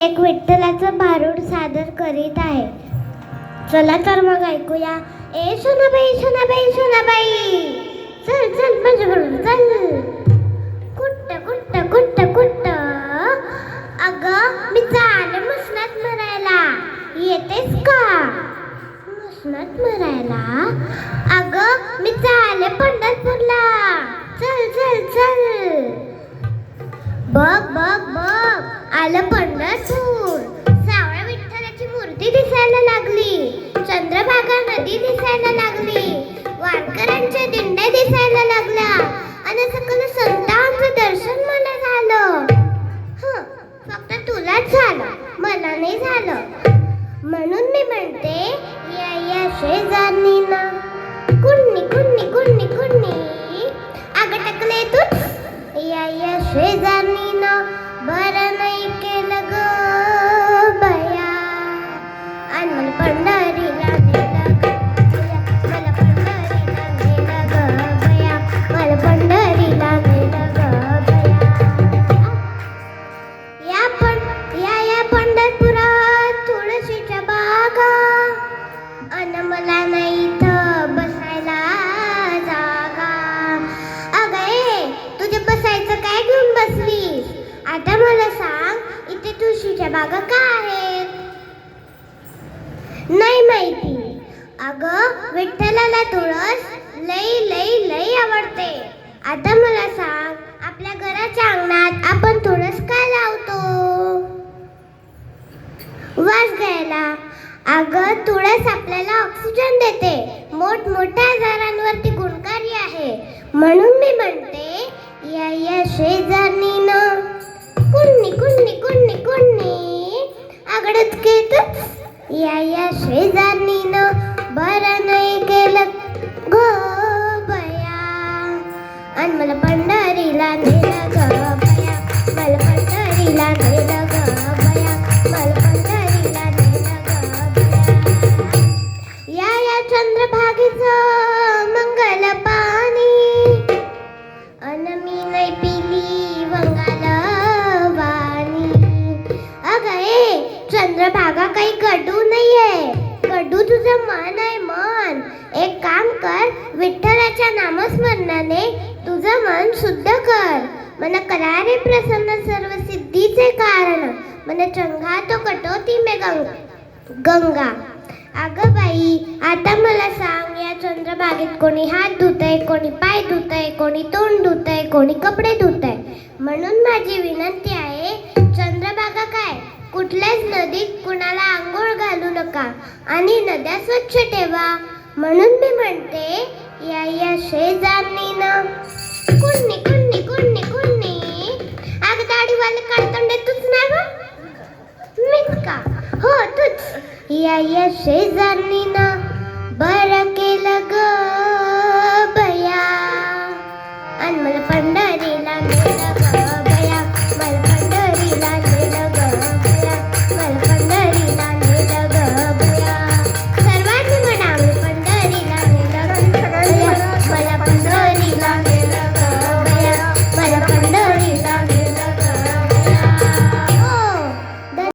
एक विठ्ठलाचं भारूड सादर करीत आहे. चला तर मग ऐकूया. ए सोनाबाई सोनाबाई सोनाबाई! चल चल माझ्याबरोबर चल. कुट्ट कुट्ट कुट्ट कुट्ट. अगं मी चाल मसनात मरायला येतेस का? मसनात मरायला आलं पंढरपूर सावळ्या विठ्ठलाची मूर्ती दिसायला लागली. चंद्रभागा नदी दिसायला लागली. वारकऱ्यांच्या दिंड्या दिसायला लागल्या. आणि सकल संतांचं दर्शन मला झालं. हं, फक्त तुलाच झालं. मला नाही झालं. म्हणून मी म्हणते या या शेजारणीनं कुणी कुणी कुणी कुण्णी अगं टकले तू या या शेजारी बरं नाही केलं ग बया आणि मला तुळशीच्या बागा का आहेत? नाही माहिती. अगं विठ्ठलाला तुळस लई लई लई आवडते. आता मला सांग आपल्या घराच्या अंगणात आपण तुळस का लावतो? वास घ्यायला. अगं तुळस आपल्याला ऑक्सिजन देते. मोठमोठ्या आजारांवरती गुणकारी आहे. म्हणून मी म्हणते या या चंद्रभागा काही कडू नाहीये कडू तुझं मन आहे मन एक काम कर विठ्ठलाच्या नामस्मरणाने तुझं मन शुद्ध कर. मन करारे प्रसन्न सर्व सिद्धीचे कारण. मन चंगा तो कटोती मे गंगा. गंगा. अगं बाई आता मला सांग या चंद्रबागेत कोणी हात धुतय कोणी पाय धुतय कोणी तोंड धुतय कोणी कपडे धुतय? म्हणून माझी विनंती आहे चंद्रबागा काय? कुठल्याच नदीत कुणाला आंघोळ घालू नका आणि नद्या स्वच्छ ठेवा. म्हणून मी म्हणते या या शेजारणीनं कुण्णी मीच का हो तूच. या या शेजारनी ना बरं केलं ग बया. आणि मला पंढर